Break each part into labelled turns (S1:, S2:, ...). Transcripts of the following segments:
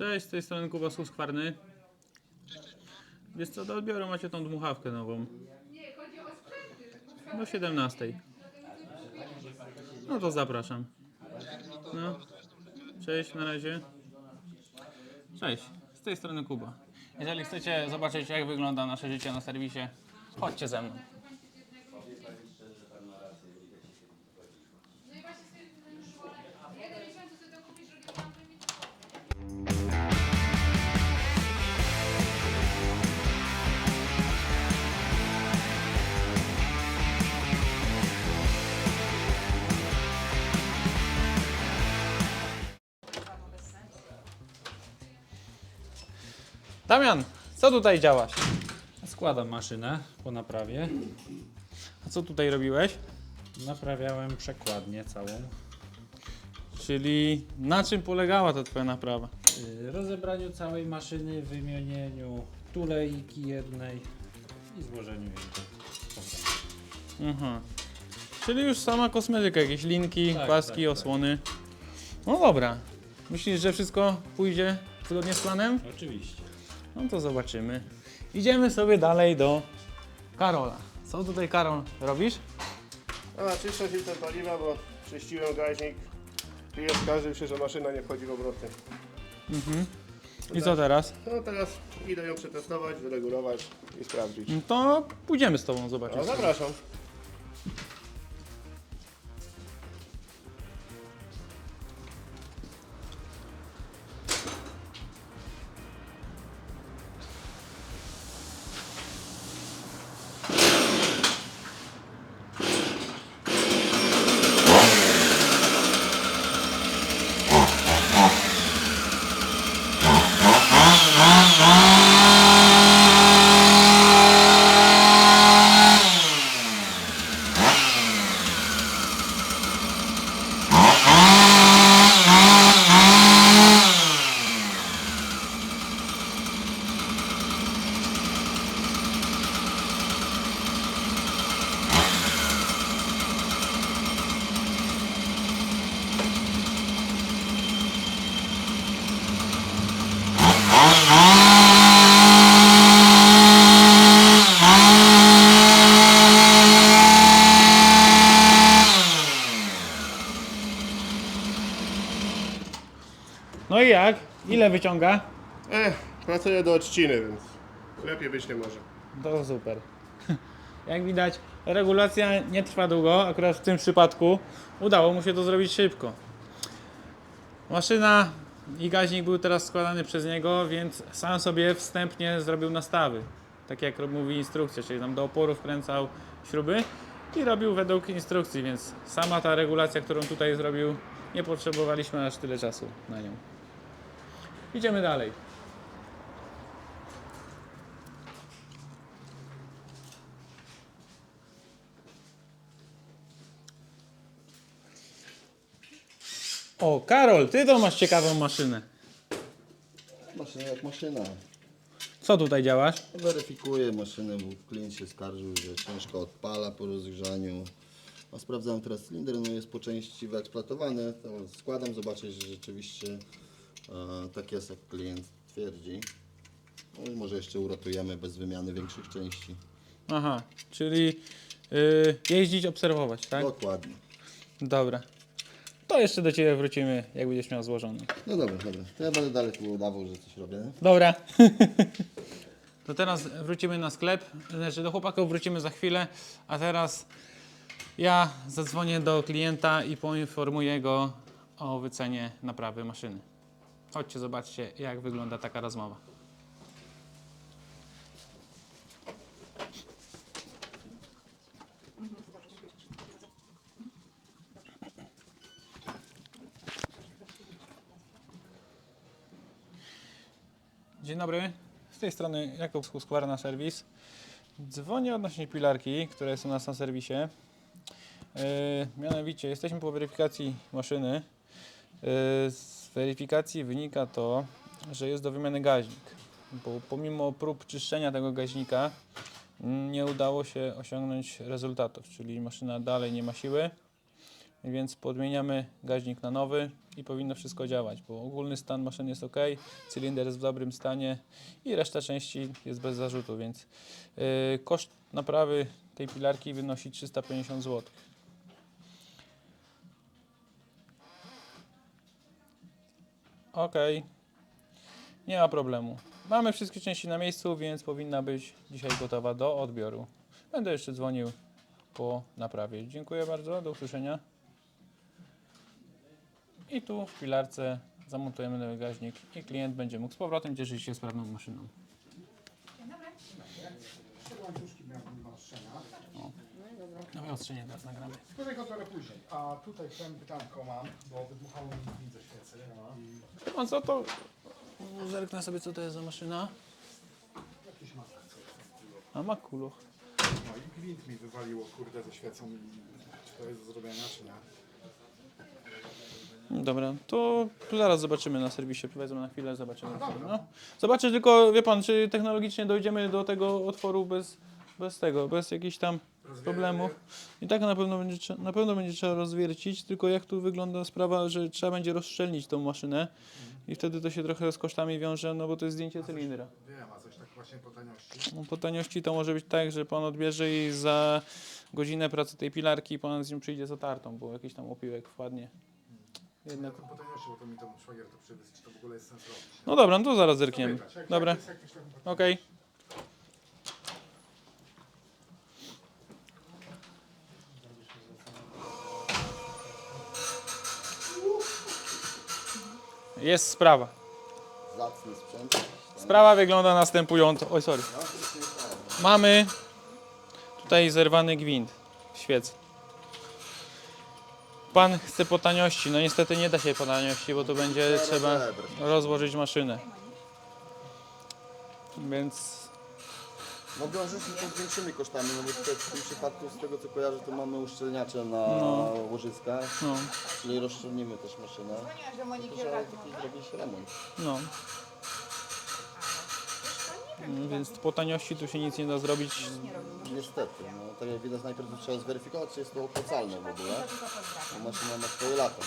S1: Cześć, z tej strony Kuba Skwarny. Wiesz co, do odbioru macie tą dmuchawkę nową. Do 17. No to zapraszam. No. Cześć, na razie. Cześć, z tej strony Kuba. Jeżeli chcecie zobaczyć jak wygląda nasze życie na serwisie, chodźcie ze mną. Damian, co tutaj działaś?
S2: Składam maszynę po naprawie.
S1: A co tutaj robiłeś?
S2: Naprawiałem przekładnię całą.
S1: Czyli na czym polegała ta twoja naprawa?
S2: Yy, Rozebraniu całej maszyny, wymienieniu tulejki jednej i złożeniu jej.
S1: Aha. Czyli już sama kosmetyka, jakieś linki,
S2: Tak,
S1: paski,
S2: tak, tak.
S1: osłony. No dobra. Myślisz, że wszystko pójdzie zgodnie z planem?
S2: Oczywiście.
S1: No to zobaczymy. Idziemy sobie dalej do Karola. Co tutaj Karol robisz?
S3: A, czyszczę filtr paliwa, bo czyściłem gaźnik. Klient skarżył się, że maszyna nie wchodzi w obroty.
S1: Mhm. I co teraz?
S3: No teraz idę ją przetestować, wyregulować i sprawdzić.
S1: No to pójdziemy z tobą zobaczyć.
S3: No zapraszam.
S1: Ile wyciąga?
S3: Ech, pracuję do odciny, więc lepiej być nie może.
S1: To super. Jak widać, regulacja nie trwa długo, akurat w tym przypadku udało mu się to zrobić szybko. Maszyna i gaźnik był teraz składany przez niego, więc sam sobie wstępnie zrobił nastawy. Tak jak mówi instrukcja, czyli tam do oporu wkręcał śruby i robił według instrukcji, więc sama ta regulacja, którą tutaj zrobił, nie potrzebowaliśmy aż tyle czasu na nią. Idziemy dalej. O, Karol, ty to masz ciekawą maszynę.
S4: Maszyna jak maszyna.
S1: Co tutaj działasz?
S4: Weryfikuję maszynę, bo klient się skarżył, że ciężko odpala po rozgrzaniu. A sprawdzałem teraz cylinder, no jest po części wyeksploatowany. To składam, zobaczę, że rzeczywiście tak jest, jak klient twierdzi. No i może jeszcze uratujemy bez wymiany większych części.
S1: Aha, czyli yy, jeździć, obserwować, tak?
S4: Dokładnie.
S1: Dobra. To jeszcze do Ciebie wrócimy, jak będziesz miał złożony.
S4: No dobra, dobra. To ja będę dalej tu udawał, że coś robię. Nie?
S1: Dobra. to teraz wrócimy na sklep, znaczy do chłopaków wrócimy za chwilę, a teraz ja zadzwonię do klienta i poinformuję go o wycenie naprawy maszyny. Chodźcie, zobaczcie, jak wygląda taka rozmowa. Dzień dobry, z tej strony Jakub Skwarna Serwis. Dzwonię odnośnie pilarki, która jest u nas na serwisie. Yy, mianowicie, jesteśmy po weryfikacji maszyny. Yy, weryfikacji wynika to, że jest do wymiany gaźnik. Bo pomimo prób czyszczenia tego gaźnika nie udało się osiągnąć rezultatów, czyli maszyna dalej nie ma siły, więc podmieniamy gaźnik na nowy i powinno wszystko działać, bo ogólny stan maszyny jest ok, cylinder jest w dobrym stanie i reszta części jest bez zarzutu, więc yy, koszt naprawy tej pilarki wynosi 350 zł. Ok, nie ma problemu. Mamy wszystkie części na miejscu, więc powinna być dzisiaj gotowa do odbioru. Będę jeszcze dzwonił po naprawie. Dziękuję bardzo, do usłyszenia. I tu w pilarce zamontujemy nowy gaźnik i klient będzie mógł z powrotem cieszyć się sprawną maszyną. Nowe ostrzenie teraz nagramy.
S5: Tutaj go trochę później. A tutaj chciałem pytanko mam, bo wybuchało mi widzę świecy. I
S1: No co to? Zerknę sobie co to jest za maszyna.
S5: jakiś masak co
S1: A ma kuluch.
S5: No i gwint mi wywaliło kurde ze świecą. Czy to jest do zrobienia, czy nie?
S1: Dobra, to zaraz zobaczymy na serwisie. Wezmę na chwilę, zobaczymy. No. Zobaczę tylko, wie pan, czy technologicznie dojdziemy do tego otworu bez, bez tego, bez jakichś tam problemów. I tak na pewno, będzie, na pewno będzie trzeba rozwiercić, tylko jak tu wygląda sprawa, że trzeba będzie rozszczelnić tą maszynę i wtedy to się trochę z kosztami wiąże, no bo to jest zdjęcie cylindra.
S5: Wiem, a coś tak właśnie po taniości.
S1: No, po taniości to może być tak, że pan odbierze i za godzinę pracy tej pilarki pan z nią przyjdzie z otartą, bo jakiś tam opiłek wpadnie. Jednak.
S5: Po taniości, bo to mi to szwagier to przywysł, czy to w ogóle jest sens robić.
S1: No dobra, no to zaraz zerkniemy. Dobra,
S5: tam-
S1: okej. Jest sprawa.
S4: Zacny sprzęt.
S1: Sprawa wygląda następująco. Oj, sorry. Mamy tutaj zerwany gwint w. Pan chce po taniości. No niestety nie da się po taniości, bo tu będzie trzeba rozłożyć maszynę. Więc
S4: No wiąże się to z większymi kosztami, no bo tutaj w tym przypadku z tego co kojarzę to mamy uszczelniacze na
S1: No.
S4: łożyskach,
S1: no,
S4: czyli rozszczelnimy też maszynę.
S6: Dzwoniłaś do Moniki
S4: Trzeba
S6: Radną.
S4: taki zrobić remont.
S1: no. Mm, Więc po taniości tu się nic nie da zrobić.
S4: Niestety, no tak jak widać najpierw trzeba zweryfikować czy jest to opłacalne w ogóle. Bo maszyna ma swoje lata.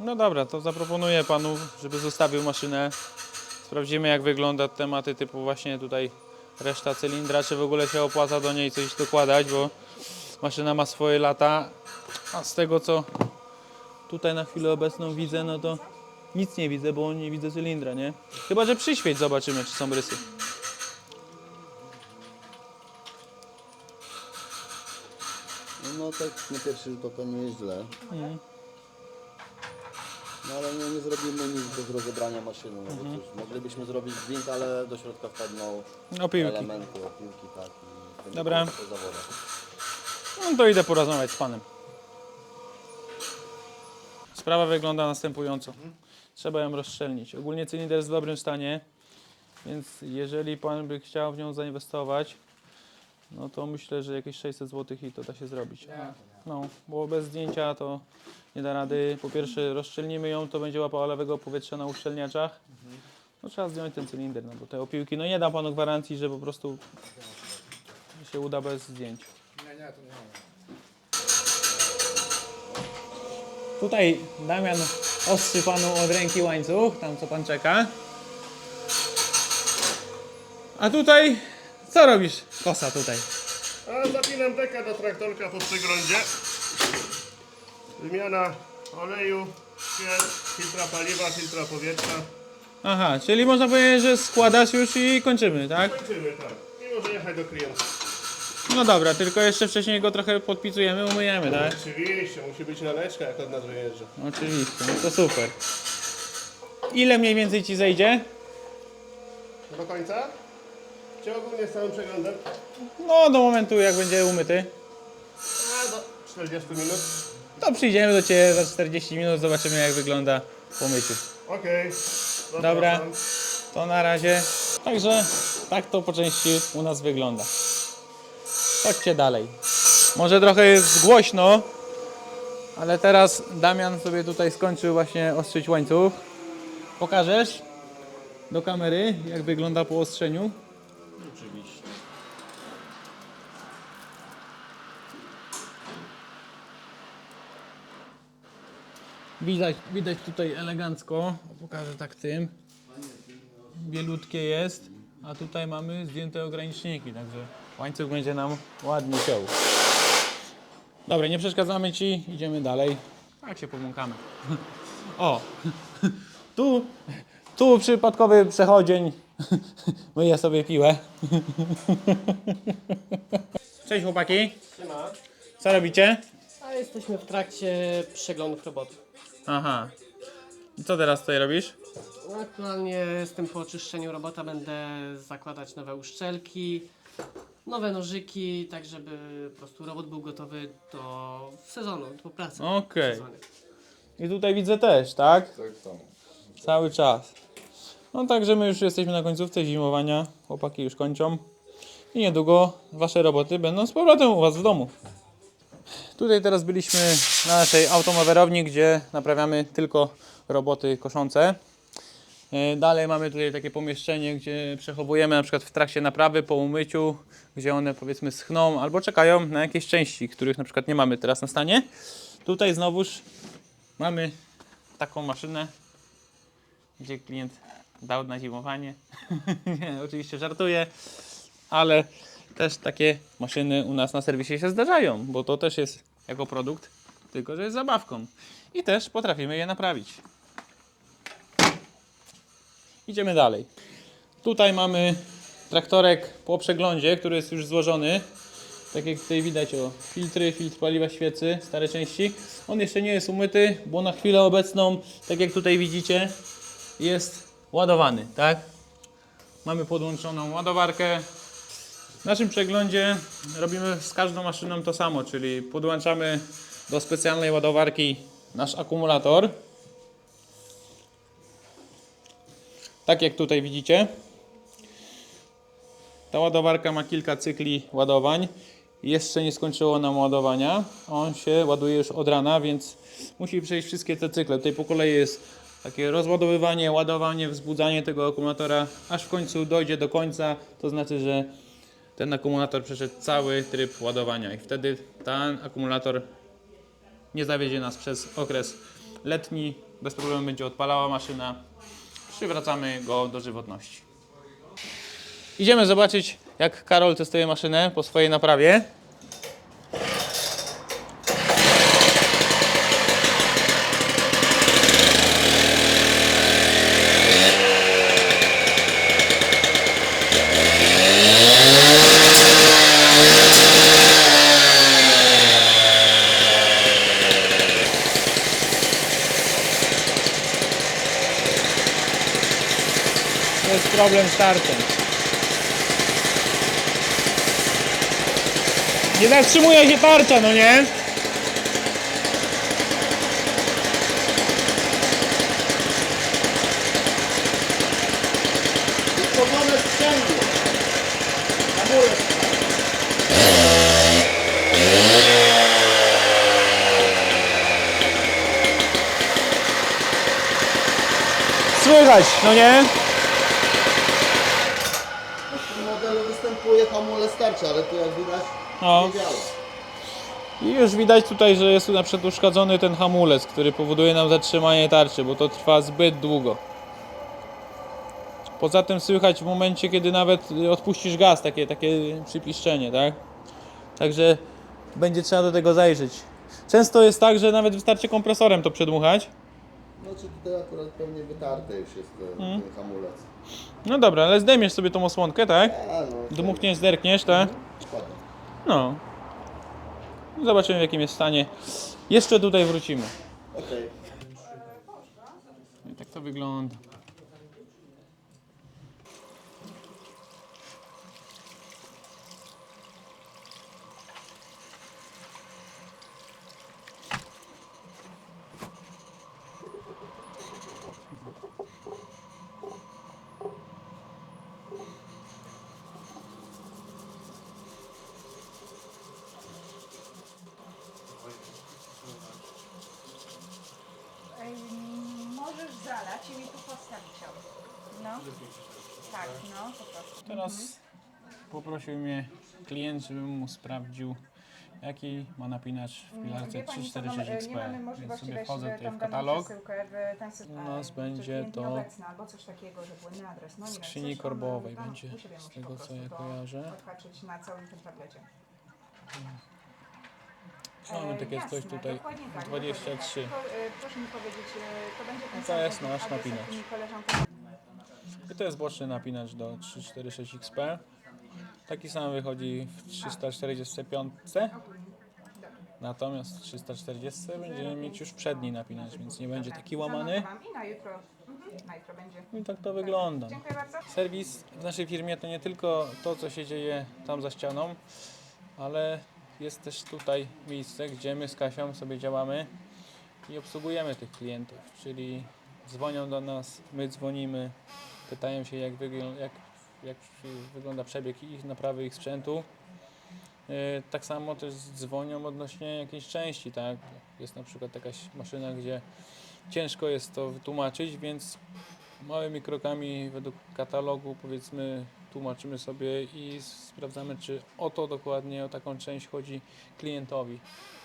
S1: No dobra, to zaproponuję panu, żeby zostawił maszynę. Sprawdzimy jak wygląda tematy typu właśnie tutaj reszta cylindra, czy w ogóle się opłaca do niej coś dokładać, bo maszyna ma swoje lata, a z tego co tutaj na chwilę obecną widzę, no to nic nie widzę, bo nie widzę cylindra, nie? Chyba, że przyświeć zobaczymy, czy są rysy.
S4: No tak na pierwszy rzut oka nie jest źle. No ale nie, nie zrobimy nic bez rozebrania maszyny, no bo cóż, moglibyśmy zrobić gwint, ale do środka wpadną
S1: No piłki.
S4: elementy, opiłki, tak. i będzie
S1: Dobra.
S4: po zawodach.
S1: No to idę porozmawiać z panem. Sprawa wygląda następująco. Trzeba ją rozszczelnić. Ogólnie cylinder jest w dobrym stanie, więc jeżeli pan by chciał w nią zainwestować, no to myślę, że jakieś 600 zł i to da się zrobić. No, bo bez zdjęcia to nie da rady. Po pierwsze rozszczelnimy ją, to będzie łapała lewego powietrza na uszczelniaczach. No trzeba zdjąć ten cylinder, no bo te opiłki, no nie dam panu gwarancji, że po prostu się uda bez zdjęć.
S5: Nie, nie, to nie.
S1: Tutaj Damian ostrzy panu od ręki łańcuch, tam co pan czeka. A tutaj co robisz, kosa tutaj?
S3: A zapinam dekę do traktorka po przeglądzie. Wymiana oleju, filtra paliwa, filtra powietrza.
S1: Aha, czyli można powiedzieć, że składasz już i kończymy, tak?
S3: Kończymy tak. I może jechać do klienta.
S1: No dobra, tylko jeszcze wcześniej go trochę podpicujemy, umyjemy, tak?
S3: Oczywiście, musi być naleczka jak od nas wyjeżdża.
S1: Oczywiście, no to super. Ile mniej więcej ci zejdzie?
S3: Do końca? Czy ogólnie z całym przeglądem?
S1: No do momentu jak będzie umyty.
S3: A do 40 minut.
S1: To przyjdziemy do Ciebie za 40 minut, zobaczymy jak wygląda po myciu.
S3: Okej.
S1: Dobra.
S3: Zapraszam.
S1: To na razie. Także tak to po części u nas wygląda. Chodźcie dalej. Może trochę jest głośno, ale teraz Damian sobie tutaj skończył właśnie ostrzyć łańcuch. Pokażesz do kamery, jak wygląda po ostrzeniu?
S2: Oczywiście.
S1: Widać, widać tutaj elegancko, pokażę tak tym. Bielutkie jest, a tutaj mamy zdjęte ograniczniki, także łańcuch będzie nam ładnie ciął. Dobra, nie przeszkadzamy Ci, idziemy dalej. Tak się pomąkamy. O, tu, tu przypadkowy przechodzień myje sobie piłę. Cześć chłopaki,
S3: Siema.
S1: co robicie?
S6: A jesteśmy w trakcie przeglądów robotów.
S1: Aha. I co teraz tutaj robisz?
S6: No, Aktualnie jestem po oczyszczeniu robota, będę zakładać nowe uszczelki, nowe nożyki, tak żeby po prostu robot był gotowy do sezonu, do pracy.
S1: Okej.
S6: sezonie.
S1: I tutaj widzę też, tak? Tak, Cały czas. No także my już jesteśmy na końcówce zimowania. Chłopaki już kończą. I niedługo wasze roboty będą z powrotem u was w domu. Tutaj teraz byliśmy na naszej automowerowni, gdzie naprawiamy tylko roboty koszące. E, Dalej mamy tutaj takie pomieszczenie, gdzie przechowujemy na przykład w trakcie naprawy, po umyciu, gdzie one powiedzmy schną albo czekają na jakieś części, których na przykład nie mamy teraz na stanie. Tutaj znowuż mamy taką maszynę, gdzie klient dał na zimowanie. nie, oczywiście żartuję, ale też takie maszyny u nas na serwisie się zdarzają, bo to też jest jako produkt, tylko że jest zabawką. I też potrafimy je naprawić. Idziemy dalej. Tutaj mamy traktorek po przeglądzie, który jest już złożony. Tak jak tutaj widać, o, filtry, filtr paliwa świecy, stare części. On jeszcze nie jest umyty, bo na chwilę obecną, tak jak tutaj widzicie, jest ładowany, tak? Mamy podłączoną ładowarkę. W naszym przeglądzie robimy z każdą maszyną to samo, czyli podłączamy do specjalnej ładowarki nasz akumulator. Tak jak tutaj widzicie. Ta ładowarka ma kilka cykli ładowań. Jeszcze nie skończyło nam ładowania. On się ładuje już od rana, więc musi przejść wszystkie te cykle. Tutaj po kolei jest takie rozładowywanie, ładowanie, wzbudzanie tego akumulatora, aż w końcu dojdzie do końca. To znaczy, że ten akumulator przeszedł cały tryb ładowania i wtedy ten akumulator nie zawiedzie nas przez okres letni. Bez problemu będzie odpalała maszyna. Przywracamy go do żywotności. Idziemy zobaczyć, jak Karol testuje maszynę po swojej naprawie. To tarczą. Nie zatrzymuje się tarcza, no nie?
S4: Wystawione sprzęgło. Hamulec.
S1: Słychać, no nie?
S4: W tym modelu występuje hamulec tarczy, ale tu jak widać
S1: No. I już widać tutaj, że jest na przykład uszkodzony ten hamulec, który powoduje nam zatrzymanie tarczy, bo to trwa zbyt długo. Poza tym słychać w momencie, kiedy nawet odpuścisz gaz, takie, takie przypiszczenie, tak? Także będzie trzeba do tego zajrzeć. Często jest tak, że nawet wystarczy kompresorem to przedmuchać.
S4: Znaczy tutaj akurat pewnie wytarte już jest ten,
S1: Mhm.
S4: ten hamulec.
S1: No dobra, ale zdejmiesz sobie tą osłonkę, tak?
S4: A no.
S1: Dmuchniesz, zerkniesz, tak?
S4: Spadnie.
S1: No. Zobaczymy w jakim jest stanie. Jeszcze tutaj wrócimy.
S4: Okej.
S1: I tak to wygląda.
S7: Ej, Możesz zalać i mi tu postawić ją. No. Tak, no, po prostu.
S1: Teraz poprosił mnie klient, żebym mu sprawdził jaki ma napinacz w pilarce
S7: Mm, Wie pani co,
S1: 346
S7: nie mamy
S1: XP. Więc
S7: możliwości
S1: sobie
S7: wejść
S1: wchodzę tutaj w katalog.
S7: przesyłkę, w ten system.
S1: U nas będzie to
S7: albo coś takiego, że błędny adres. No
S1: w
S7: nie wiem,
S1: skrzyni
S7: coś
S1: korbowej będzie,
S7: u siebie
S1: z
S7: musi
S1: tego co
S7: prostu
S1: ja
S7: to
S1: kojarzę.
S7: Odhaczyć na całym tym tablecie.
S1: Mamy
S7: E,
S1: takie coś
S7: jasne,
S1: tutaj
S7: dokładnie tak,
S1: 23.
S7: dokładnie tak. Tylko, e, proszę mi powiedzieć, e, to będzie ten
S1: to
S7: sam
S1: jest
S7: adres,
S1: nasz napinacz.
S7: koleżanka
S1: I to jest boczny napinacz do 346 XP. Taki sam wychodzi w 345. Natomiast w 340 będziemy mieć już przedni napinacz, więc nie będzie taki łamany.
S7: I na jutro, mhm, na jutro będzie.
S1: I tak to wygląda.
S7: Dziękuję bardzo.
S1: Serwis w naszej firmie to nie tylko to, co się dzieje tam za ścianą, ale jest też tutaj miejsce, gdzie my z Kasią sobie działamy i obsługujemy tych klientów, czyli dzwonią do nas, my dzwonimy, pytają się jak, jak, jak wygląda przebieg ich naprawy ich sprzętu. Yy, Tak samo też dzwonią odnośnie jakiejś części, tak? Jest na przykład jakaś maszyna, gdzie ciężko jest to wytłumaczyć, więc małymi krokami według katalogu powiedzmy tłumaczymy sobie i sprawdzamy, czy o to dokładnie, o taką część chodzi klientowi.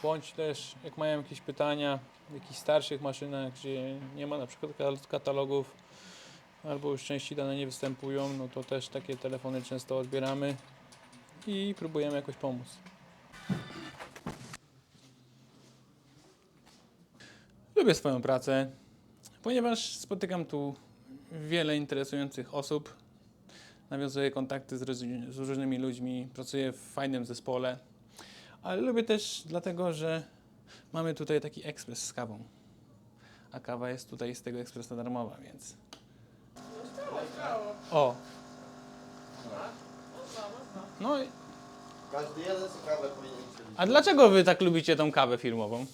S1: Bądź też jak mają jakieś pytania w jakichś starszych maszynach, gdzie nie ma na przykład ka- katalogów albo już części dane nie występują, no to też takie telefony często odbieramy i próbujemy jakoś pomóc. Lubię swoją pracę, ponieważ spotykam tu wiele interesujących osób, nawiązuję kontakty z, z różnymi ludźmi, pracuję w fajnym zespole, ale lubię też dlatego, że mamy tutaj taki ekspres z kawą. A kawa jest tutaj z tego ekspresa darmowa, więc. O! No, i-
S4: Każdy jeden co kawę powinien mieć.
S1: a dlaczego wy tak lubicie tą kawę firmową?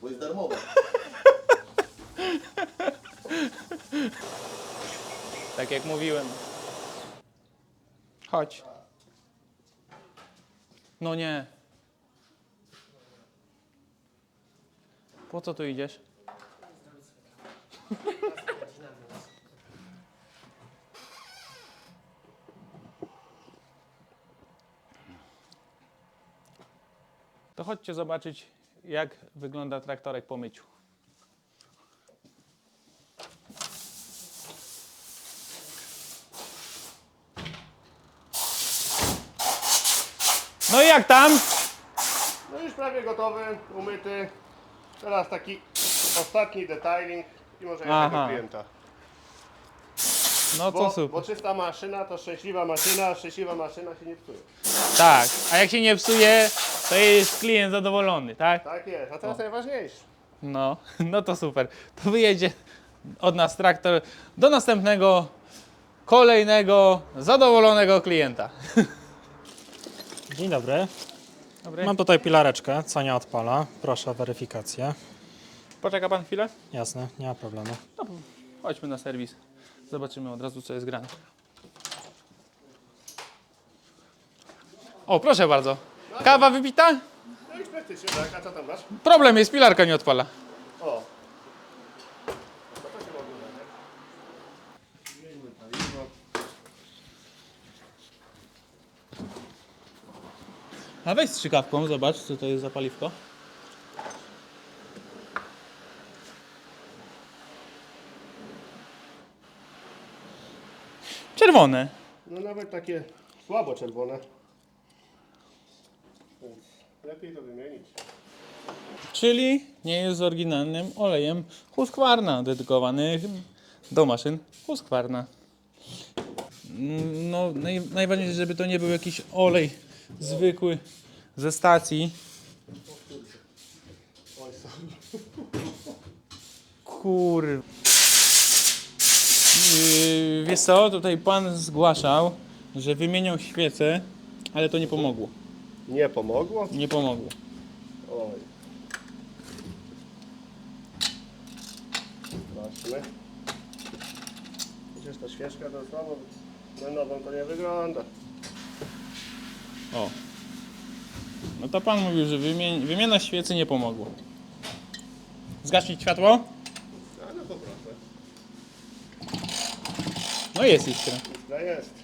S4: Bo jest darmowe.
S1: Tak jak mówiłem. Chodź. No nie. Po co tu idziesz? To chodźcie zobaczyć, jak wygląda traktorek po myciu. No i jak tam?
S3: No już prawie gotowy, umyty. Teraz taki ostatni detailing i może jechać
S1: Aha.
S3: klienta.
S1: No to
S3: Bo,
S1: super.
S3: bo czysta maszyna to szczęśliwa maszyna, a szczęśliwa maszyna się nie psuje.
S1: Tak, a jak się nie psuje, to jest klient zadowolony, tak?
S3: Tak jest, a to jest najważniejsze.
S1: No, no to super. To wyjedzie od nas traktor do następnego, kolejnego, zadowolonego klienta.
S8: Dzień dobry.
S1: Dobry.
S8: Mam tutaj pilareczkę, co nie odpala. Proszę o weryfikację.
S1: Poczeka pan chwilę?
S8: Jasne, nie ma problemu.
S1: Chodźmy na serwis. Zobaczymy od razu, co jest grane. O, proszę bardzo. Kawa wypita?
S3: No i praktycznie, tak, a co tam masz?
S1: Problem jest, pilarka nie odpala.
S3: O.
S1: A weź strzykawką, zobacz, co to jest za paliwko. Czerwone.
S3: No nawet takie słabo czerwone. Lepiej to wymienić.
S1: Czyli nie jest oryginalnym olejem Husqvarna, dedykowany do maszyn Husqvarna. No, naj, najważniejsze, żeby to nie był jakiś olej zwykły ze stacji. Kur... Yy, wiesz co, tutaj pan zgłaszał, że wymieniał świecę, ale to nie pomogło.
S3: Nie pomogło?
S1: Nie pomogło.
S3: Oj. Zobaczmy. Przecież ta świeczka to słabo. Na nową to nie wygląda.
S1: O. No to pan mówił, że wymień, wymiana świecy nie pomogło. Zgasić światło?
S3: A no to proszę.
S1: No jest iskra.
S3: No jest.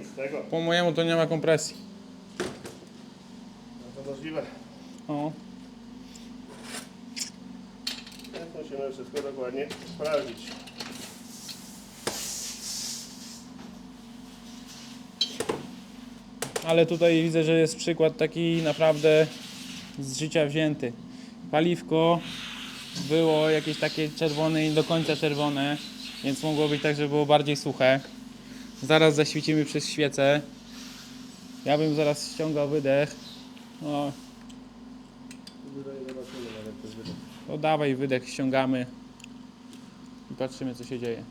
S3: Z tego,
S1: Po mojemu to nie ma kompresji.
S3: no to możliwe.
S1: O.
S3: Więc musimy wszystko dokładnie sprawdzić.
S1: Ale tutaj widzę, że jest przykład taki naprawdę z życia wzięty. Paliwko było jakieś takie czerwone i do końca czerwone, więc mogło być tak, że było bardziej suche. Zaraz zaświecimy przez świecę. Ja bym zaraz ściągał wydech. No, to dawaj wydech, ściągamy i patrzymy co się dzieje.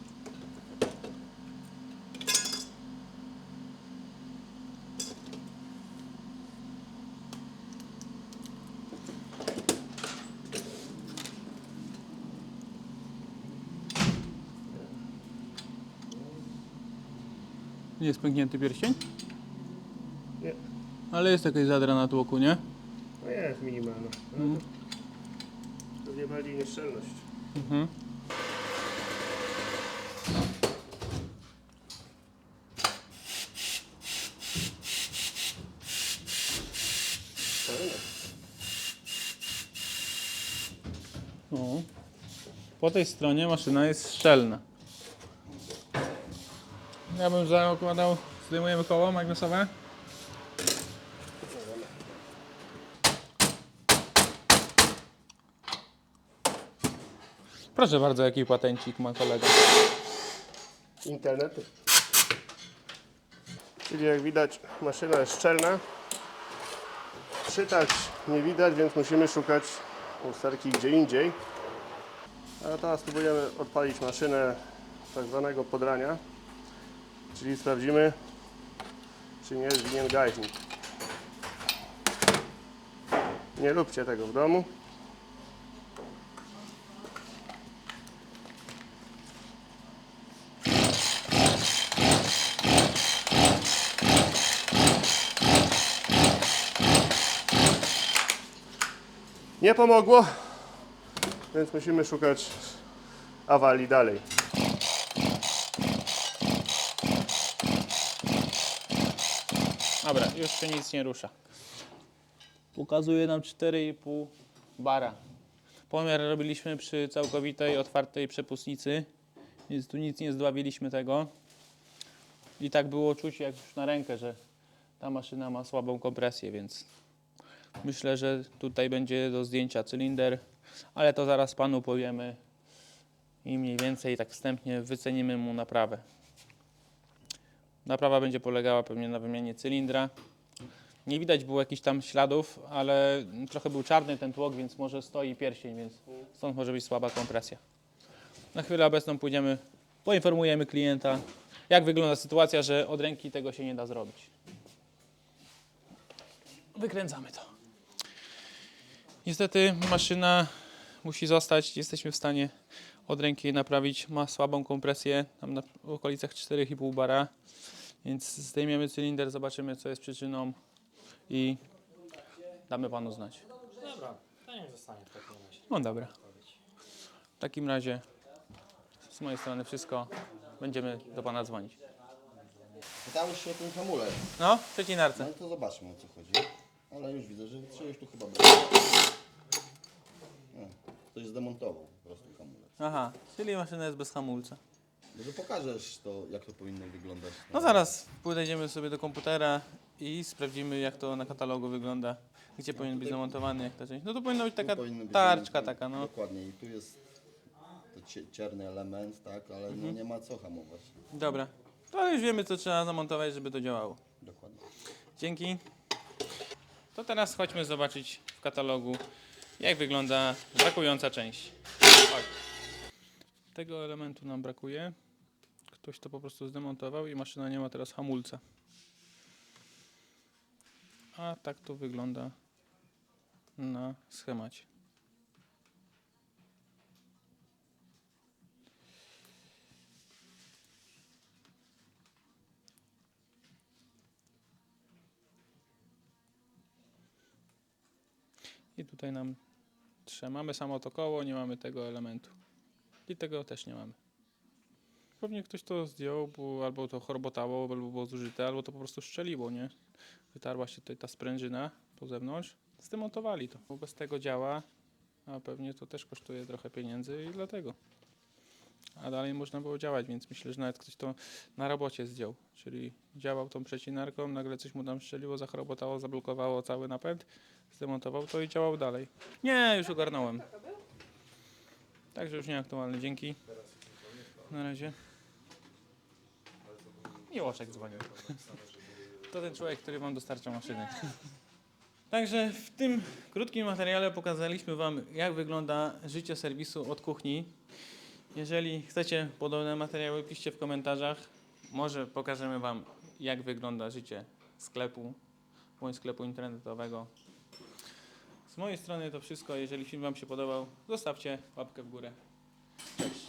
S1: Jest pęknięty pierścień?
S3: Nie.
S1: Ale jest jakaś zadra na tłoku, nie?
S3: No jest minimalna. No
S1: Mhm.
S3: to Pewnie bardziej nieszczelność.
S1: Mhm. O. Po tej stronie maszyna jest szczelna. Ja bym zakładał, zdejmujemy koło magnesowe. Proszę bardzo, jaki patencik ma kolega.
S3: internetu. Czyli jak widać maszyna jest szczelna. Czytać nie widać, więc musimy szukać usterki gdzie indziej. A teraz spróbujemy odpalić maszynę tak zwanego podrania. Czyli sprawdzimy czy nie jest winien gaźnik. Nie róbcie tego w domu. Nie pomogło, więc musimy szukać awarii dalej.
S1: Dobra, już się nic nie rusza. Pokazuje nam 4,5 bara. Pomiar robiliśmy przy całkowitej, otwartej przepustnicy, więc tu nic nie zdławiliśmy tego. I tak było czuć jak już na rękę, że ta maszyna ma słabą kompresję, więc myślę, że tutaj będzie do zdjęcia cylinder, ale to zaraz panu powiemy i mniej więcej tak wstępnie wycenimy mu naprawę. Naprawa będzie polegała pewnie na wymianie cylindra. Nie widać było jakichś tam śladów, ale trochę był czarny ten tłok, więc może stoi pierścień, więc stąd może być słaba kompresja. Na chwilę obecną pójdziemy, poinformujemy klienta, jak wygląda sytuacja, że od ręki tego się nie da zrobić. Wykręcamy to. Niestety maszyna musi zostać, jesteśmy w stanie od ręki naprawić. Ma słabą kompresję, tam na okolicach 4,5 bara. Więc zdejmiemy cylinder, zobaczymy co jest przyczyną i damy panu znać.
S8: Dobra, to niech zostanie w takim razie.
S1: No dobra. W takim razie z mojej strony wszystko. Będziemy do pana dzwonić.
S4: Pytałeś się o ten hamulec.
S1: No, przecinarce.
S4: No to zobaczmy o co chodzi. Ale już widzę, że coś tu chyba było. Nie, Ktoś zdemontował po prostu hamulec.
S1: Aha, czyli maszyna jest bez hamulca.
S4: Może pokażesz to, jak to powinno wyglądać.
S1: No zaraz podejdziemy sobie do komputera i sprawdzimy jak to na katalogu wygląda. Gdzie powinien być zamontowany, jak ta część. No to powinna być taka
S4: być
S1: tarczka taka, no.
S4: Dokładnie. I tu jest to cie- czarny element, tak, ale
S1: Mhm.
S4: no nie ma co hamować.
S1: Dobra. To już wiemy co trzeba zamontować, żeby to działało.
S4: Dokładnie.
S1: Dzięki. To teraz chodźmy zobaczyć w katalogu, jak wygląda brakująca część. Chodź. Tego elementu nam brakuje. Ktoś to po prostu zdemontował i maszyna nie ma teraz hamulca. A tak to wygląda na schemacie. I tutaj nam trzeba. Mamy samo to koło, nie mamy tego elementu. I tego też nie mamy. Pewnie ktoś to zdjął, bo albo to chorobotało, albo było zużyte, albo to po prostu szczeliło, nie? Wytarła się tutaj ta sprężyna po zewnątrz, zdemontowali to. Bo bez tego działa, a pewnie to też kosztuje trochę pieniędzy i dlatego. A dalej można było działać, więc myślę, że nawet ktoś to na robocie zdjął. Czyli działał tą przecinarką, nagle coś mu tam strzeliło, zachrobotało, zablokowało cały napęd, zdemontował to i działał dalej. Nie, już ogarnąłem. Także już nieaktualny, dzięki. Na razie. Miłoszek dzwonił. To ten człowiek, który wam dostarcza maszyny. Także w tym krótkim materiale pokazaliśmy Wam, jak wygląda życie serwisu od kuchni. Jeżeli chcecie podobne materiały, piszcie w komentarzach. Może pokażemy Wam, jak wygląda życie sklepu, bądź sklepu internetowego. Z mojej strony to wszystko. Jeżeli film Wam się podobał, zostawcie łapkę w górę. Cześć.